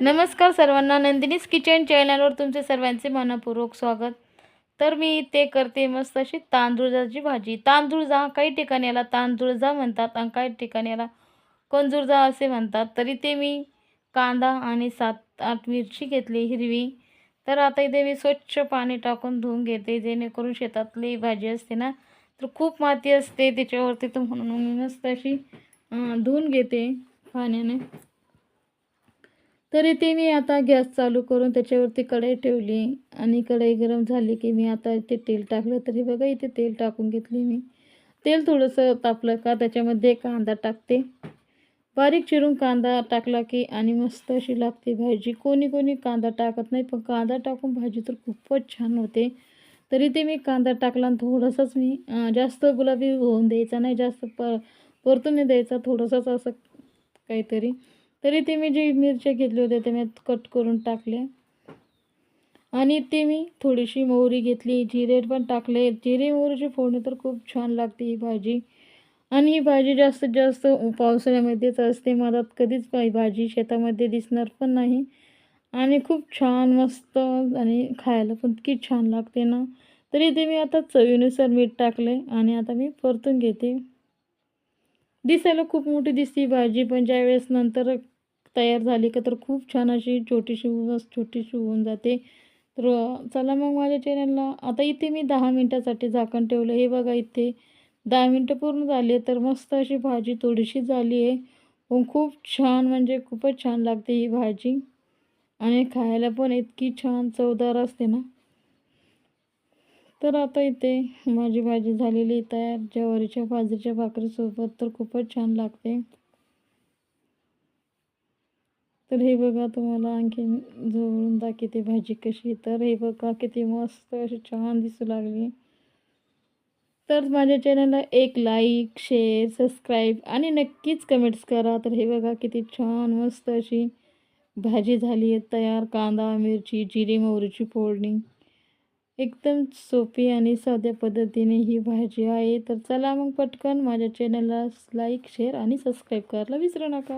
नमस्कार सर्वांना. नंदिनीज किचन चॅनलवर तुमचे सर्वांचे मनपूर्वक स्वागत. तर मी ते करते मस्त अशी तांदूळजाची भाजी. तांदूळजा काही ठिकाणी याला तांदूळजा म्हणतात आणि काही ठिकाणी याला कंजूरजा असे म्हणतात. तरी ते मी कांदा आणि सात आठ मिरची घेतली हिरवी. तर आता इथे मी स्वच्छ पाणी टाकून धुवून घेते जेणेकरून शेतातली भाजी असते ना तर खूप माती असते त्याच्यावरती तर म्हणून मी मस्त अशी धुवून घेते पाण्याने. तर इथे मी आता गॅस चालू करून त्याच्यावरती कढई ठेवली आणि कढई गरम झाली की मी आता इथे तेल टाकलं. तरी बघा इथे तेल टाकून घेतली मी. तेल थोडंसं तापलं का त्याच्यामध्ये कांदा टाकते. बारीक चिरून कांदा टाकला की आणि मस्त अशी लागते भाजी. कोणी कोणी कांदा टाकत नाही पण कांदा टाकून भाजी तर खूपच छान होते. तरी ते मी कांदा टाकला आणि थोडंसंच मी जास्त गुलाबी होऊन द्यायचा नाही जास्त प परतून द्यायचा थोडंसंच असं काहीतरी. तरी ते मी जी मिरच्या घेतली होत्या ते मी कट करून टाकले. आणि ते मी थोडीशी मोहरी घेतली जिरे पण टाकले. जिरे मोहरीची फोडणी तर खूप छान लागते ही भाजी. आणि ही भाजी जास्तीत जास्त पावसाळ्यामध्येच असते. मला कधीच भाजी शेतामध्ये दिसणार पण नाही. आणि खूप छान मस्त आणि खायला पण इतकी छान लागते ना. तरी ते मी आता चवीनुसार मीठ टाकले आणि आता मी परतून घेते. दिसायला खूप मोठी दिसते ही भाजी पण ज्यावेळेस नंतर तयार झाली का तर खूप छान अशी छोटीशी बस छोटीशी होऊन जाते. तर चला मग माझ्या चॅनलला आता इथे मी दहा मिनटासाठी झाकण ठेवलं. हे बघा इथे दहा मिनटं पूर्ण झाली तर मस्त अशी भाजी थोडीशी झाली आहे. पण खूप छान म्हणजे खूपच छान लागते ही भाजी. आणि खायला पण इतकी छान चवदार असते ना. तर आता इथे माझी भाजी झालेली तयार. ज्वारीच्या बाजरीच्या भाकरीसोबत तर खूपच छान लागते. तर हे बघा तुम्हाला आणखी जवळून दाखवते भाजी कशी तर हे बघा किती मस्त अशी छान दिसू लागली. तर माझ्या चॅनलला एक लाईक शेअर सबस्क्राईब आणि नक्कीच कमेंट्स करा. तर हे बघा किती छान मस्त अशी भाजी झाली आहे. तयार कांदा मिरची जिरे मोहरीची फोडणी. एकदम सोपी आणि साध्या पद्धतीने ही भाजी आहे. तर चला मग पटकन माझ्या चॅनलला लाईक शेअर आणि सबस्क्राईब करायला विसरू नका.